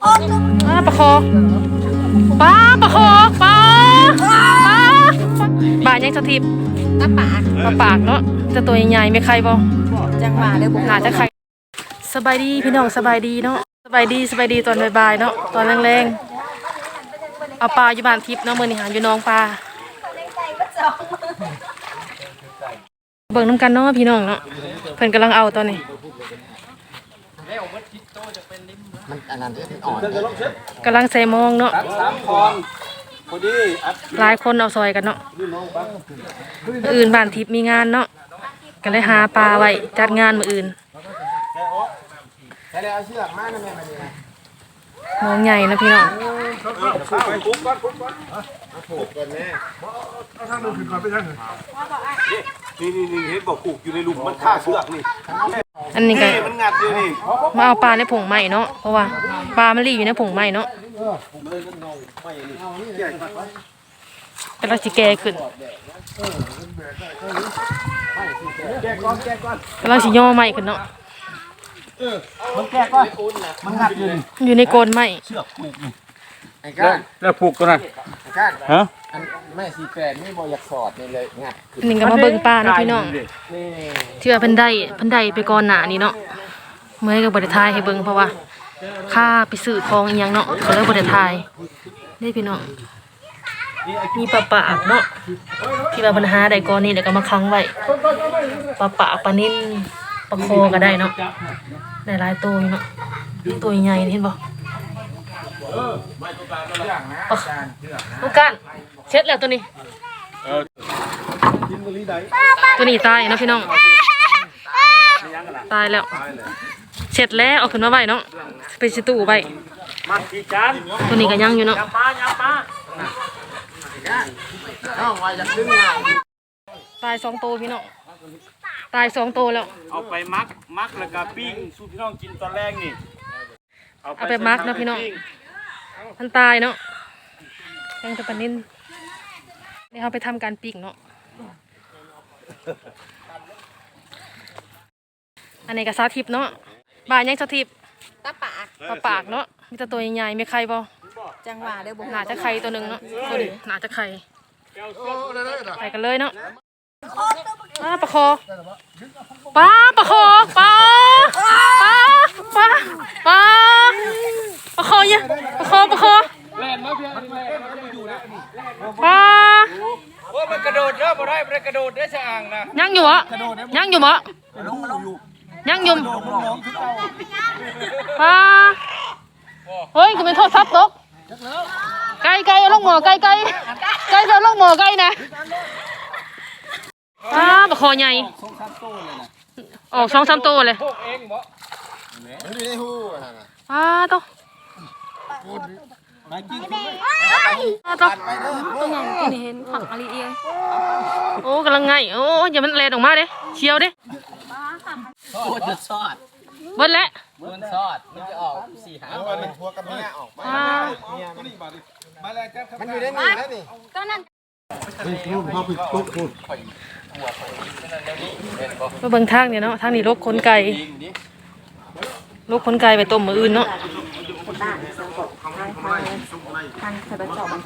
อ่าปลาคอปลาปลาคอปลาปลาปลายังสถิบตาปากปลาปากเนาะจะตัวใหญ่ๆไม่ใครบ่จังหวะเลยบุน่าจะใครสบายดีพี่น้องสบายดีเนาะสบายดีสบายดีตอนบ่ายๆเนาะตอนแรงๆเอาปลาอยู่บ้านทิพย์เนาะมื้อนี้หาอยู่น้องปลาเบิ่งน้ำกันเนาะพี่น้องเนาะเพิ่นกำลังเอาตอนนี้ มันอันนั้นที่อ่อนกำลังใส่มองเนาะสามคอนพอดีอัดหลายคนเอาซอยกันเนาะมื้ออื่นบ้านทิพย์มีงานเนาะก็เลยหาปลาไว้จัดงานมื้ออื่นแล้วเอาเชือกมานะแม่มาดีนะมองใหญ่นะพี่น้องข้าวไปปุ๊บก่อนปุ๊บก่อนผูกกันแม่นี่นี่นี่เห็นบอกผูกอยู่ในหลุมมันฆ่าเชือกนี่ อันนี้ก็นี่มันงัดอยู่นี่มาเอาปลาในผงใหม่เนาะเพราะว่าปลามันรีอยู่ในผงใหม่เนาะแต่เราสิแก่ขึ้นแต่เราสิย่อใหม่ขึ้นเนาะมันแก้ก่อนมันงัดอยู่นี่อยู่ในโกนใหม่เชือกผูกนี่ไอ้ก้านแล้วผูกตัวนั้นไอ้ก้านฮะ อันแม่สีแปดนี่บอยากสอดนี่เลยงัดขึ้นอันนี้ก็มาเบิ่งปลาเนาะพี่น้องนี่ที่ว่าเพิ่นได้เพิ่นได้ไปก่อนหน้านี้เนาะเมื่อก็บ่ได้ทายให้เบิ่งเพราะว่าค่าไปซื้อของอีหยังเนาะก็เลยบ่ได้ทายนี่พี่น้องมีปลาปากเนาะที่ว่าปัญหาได้ก่อนนี้เดี๋ยวก็มาค้างไว้ปลาปากปลานิ่นปลาคอก็ได้เนาะได้หลายตัวอยู่เนาะตัวใหญ่นี่เห็นบ่ปลาลูกกัน เช็ดแล้วตัวนี้ตัวนี้ตายเนาะพี่น้องตายแล้วเสร็จแล้วเอาขึ้นมาไว้เนาะไปสิตู้ไว้มาพี่จานตัวนี้ก็ยังอยู่เนาะปลาอย่าปลาน้องว่าจะขึ้นง่ายตายสองตัวพี่น้องตายสองตัวแล้ว เอาไปมักมักแล้วก็ปิ้งสู้พี่น้องกินตอนแรกนี่เอาไปมักเนาะพี่น้องมันตายเนาะยังจะปลานิน นี่เอาไปทำการปิ้งเนาะ อันนี้ก็สาธิบเนาะบานยังสาธิบตาปากปลาปากเนาะ มีแต่ตัวใหญ่ๆไม่ใครบ่จังหวะเลยบุน่าจะไข่ตัวหนึ่งเนาะตัวนี้น่าจะไข่ไปกันเลยเนาะปลาปลาคอปลาปลาคอปลาปลาปลาปลาปลาคอเยอะปลาคอปลาคอปลา โอ้มันกระโดดเด้อบ่ได้มันกระโดดได้ช่างนะ ยัง อยู่เหรอยังอยู่เหรอยังอยู่ปลาเฮ้ยคือเป็นโทษทับตกไก่ไก่เอาลงหมอไก่ไก่ไก่เอาลงหมอไก่นะปลาปลาคอใหญ่ออกสองสามตัวเลยพวกเองบ่มันอยู่ในหูนั่นน่ะปลาตัว มากินปลาตัวใหญ่ตัวนี้เห็นผักอะไรเองโอ้กำลังไงโอ้อย่ามันแลนออกมาเด้เชียวเด้โอ้จะสอดเบิ้ลแล้วมันสอดมันจะออกสี่หางมันพัวกับเมียออกไปปลามันอยู่ในนี่แล้วนี่ก็นั่นมาเบิ่งทางเนี่ยเนาะทางนี้ลกขนไก่ลกขนไก่ไปต้มมืออื่นเนาะ ทางส่กระจกมัน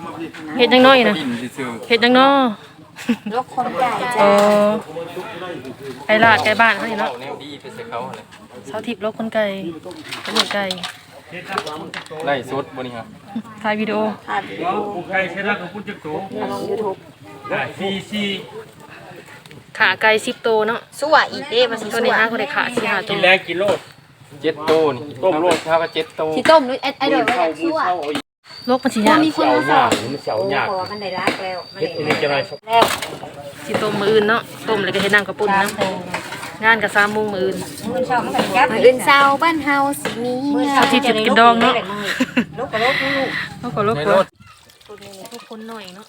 เห็ดยังน้อยนะเห็ดยังน้อลกคนใหญ่เออไก่ลาดไก่บ้านเขานี่เนาะเขาเลยเสาทิพย์ลกขนไก่ขนไก่ไล่สดบนนี้ครับถ่ายวิดีโอถ่ายวิดีโอไก่ใช้รักของคุณจักโตลงยูทูบซีซีขาไก่สิบโตเนาะสู้อะอีกเด้มาสิตัวนี้ห้าคนได้ขาสี่ห้าตัวกินแรงกินโลด เจ็ดโตนี่ต้มโลดข้าวก็เจ็ดโตที่ต้มด้วยไอ้ไอ้เดี๋ยวไว้สู้อะลกมันสิยากมีคนมาสอนมันเสียวโอ้ยากโหมันได้รักแล้วมันได้นี่จะไรแล้วสิต้มมืออื่นเนาะต้มแล้วก็เฮ็ดน้ำกระปุ่นนะงานกับสามโมงมืออื่นมือเช้ามันก็ยับมืออื่นเช้าบ้านเฮาสิมีเอาที่จิบกินดองเนาะลกกับลกลูกเขาก็ลกในกรว่าถทุกคนหน่อยเนาะ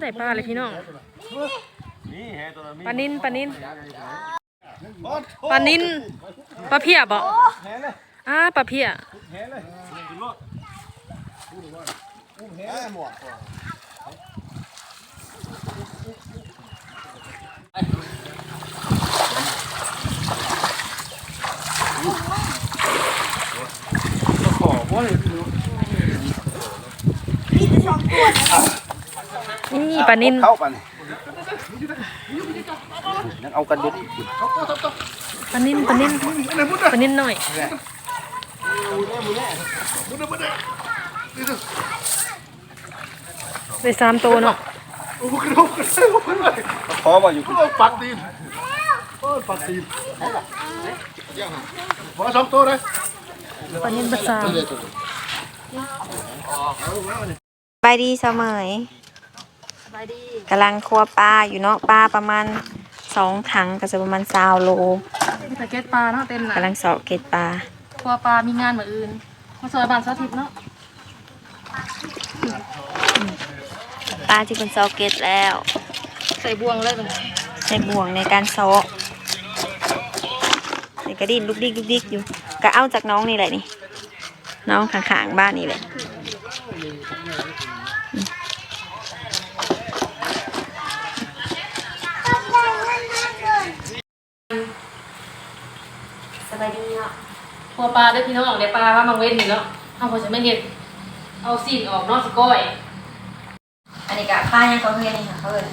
ได้ปลาเลยพี่น้องปลานินปลานินปลานินปลาเพียบ่อ่าปลาเพียขอว่เลยพี่น้องมีแต่สองตัว ปลานินเข้าไปนี่นั่งเอากันเดี๋ยวนี้ปลานินปลานินปลานินหน่อยได้สามตัวเนาะขอว่าอยู่ปักตีนโอ้ปักตีนพอสองตัวเลยปลานินภาษาไปดีเสมย กำลังครัวปลาอยู่เนาะปลาประมาณสองถังก็จะประมาณสาวโลมีแต่เก็ตปลาเนาะเต็มหน่ะกำลังเสาะเก็ดปลาครัวปลามีงานเหมือนอื่นมาซอยบ้านซอยทิพย์เนาะปลาที่เป็นเสาะเก็ดแล้ว ใส่บวงเลยมันในบ่วงในการเสาะในกระดิ่นลูกดิกลูกดิกอยู่ก็เอาจากน้องนี่แหละนี่ น้องข้างๆบ้านนี่แหละ สบายดีเนาะ ครัวปลาได้พี่น้องเดี๋ยวปลาว่ามังเว้นนี่เนาะเอาพอจะไม่เห็นเอาซีนออกเนาะสก้อยอันนี้ก็ป้ายังก็เฮ็ดนี่ค่ะเขาเอิ้น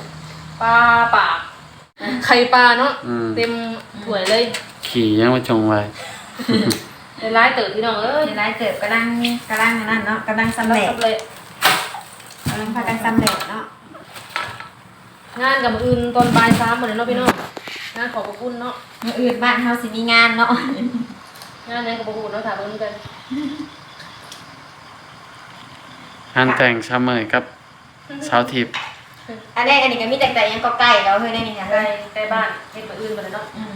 ปลาปากไข่ปลาเนาะเต็มถ้วยเลยขี่ยังมาชงไว้ในร้ายเติบพี่น้องเอ้ยในร้านเติบกำลังกำลังอันนั่นเนาะกำลังสำเร็จเลยกำลังพากันสำเร็จเนาะงานกับมื้ออื่นตอนบ่ายสามหมดเลยเนาะพี่น้องงานขอบพระคุณเนาะ มื้ออื่นบ้านเฮาสิมีงานเนาะ งานไหนขอบพระคุณเนาะถามเพิ่นกันงานแต่งชาวเมยกับสาวทิพย์อันนี้อันนี้ก็มีแต่แต่ยังก็ใกล้แล้วเฮ้ยได้นี่ค่ะใกล้เฮ้ยใกล้บ้านเฮ็ดมื้ออื่นหมดเลยเนาะอืม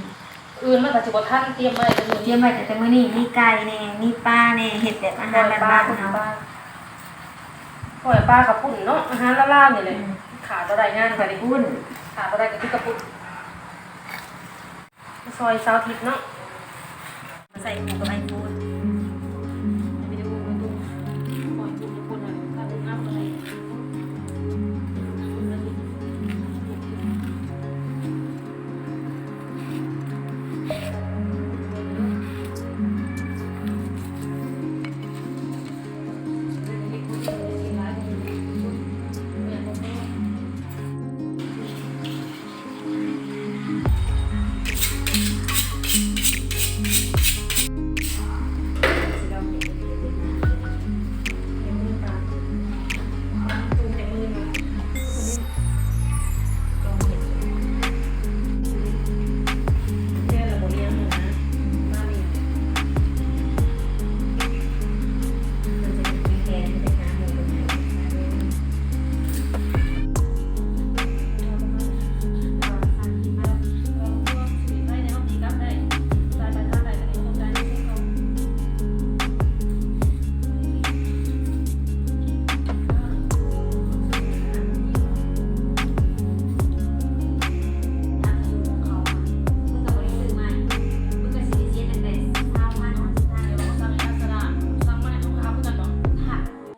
อื่นมันก็สิบ่ทันเตรียมไว้แต่มื้อเยี่นี้ยมไปแต่มื้อนี้มีไก่แน่มีปลาแน่เฮ็ดแบบอาหารบ้านๆเฮาปล่อยปลากับปุ่นเนาะอาหารล่าๆนี่เลยขาตัวใดงานไปดิอุ่นขาตัวใดก็คือกระปุ่นซอยซาวทิพย์เนาะ ใส่หมูกับไอ้ฟูน